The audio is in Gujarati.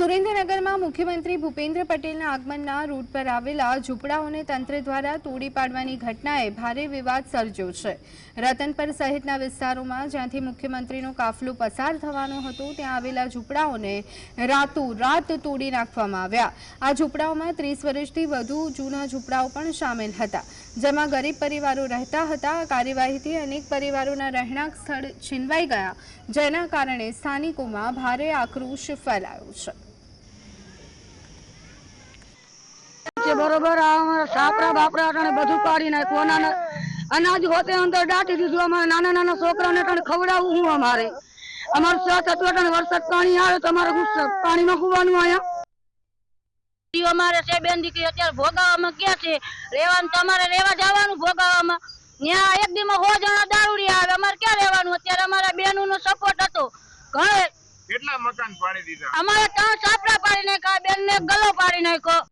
સુરેન્દ્રનગરમાં મુખ્યમંત્રી ભૂપેન્દ્ર પટેલના આગમનના રૂટ પર આવેલા ઝૂંપડાઓને તંત્ર દ્વારા તોડી પાડવાની ઘટનાએ ભારે વિવાદ સર્જ્યો છે. રતનપર સહિતના વિસ્તારોમાં જ્યાંથી મુખ્યમંત્રીનો કાફલો પસાર થવાનો હતો, ત્યાં આવેલા ઝૂંપડાઓને રાતોરાત તોડી નાખવામાં આવ્યા. આ ઝૂંપડાઓમાં ત્રીસ વર્ષથી વધુ જૂના ઝૂંપડાઓ પણ સામેલ હતા, જેમાં ગરીબ પરિવારો રહેતા હતા, કાર્યવાહીથી અનેક પરિવારોના રહેણાંક સ્થળ છીનવાઈ ગયા, જેના કારણે સ્થાનિકોમાં ભારે આક્રોશ ફેલાયો છે. છે બરોબર આ સાપરા બાપરા અટાણે બધું કાઢી નાખ્યું અનાજ અનાજ હોતે અંદર દાટી દીધું. અમારે નાના નાના છોકરાને અટાણે ખવડાવવું હું અમારે. અમારું સાથ હતું અટાણે વરસાદ પાણી આવે તો અમારે પાણીમાં ખુવાનું અહીંયા? અમારે છે બેન દીકરી અત્યારે ભોગાવામાં ક્યાં છે? રહેવાનું તમારે રહેવા જવાનું ભોગાવામાં. ત્યાં એક દીમાં હો જણા દારૂડી આવે અમારે ક્યાં રહેવાનું? અત્યારે અમારા બેનો નો સપોર્ટ હતો. ઘણે કેટલા મકાન પાડી દીધા? અમારે ત્રણ સાપરા પાડી નાખ્યા બેન ને ગલો પાડી નાખ્યો.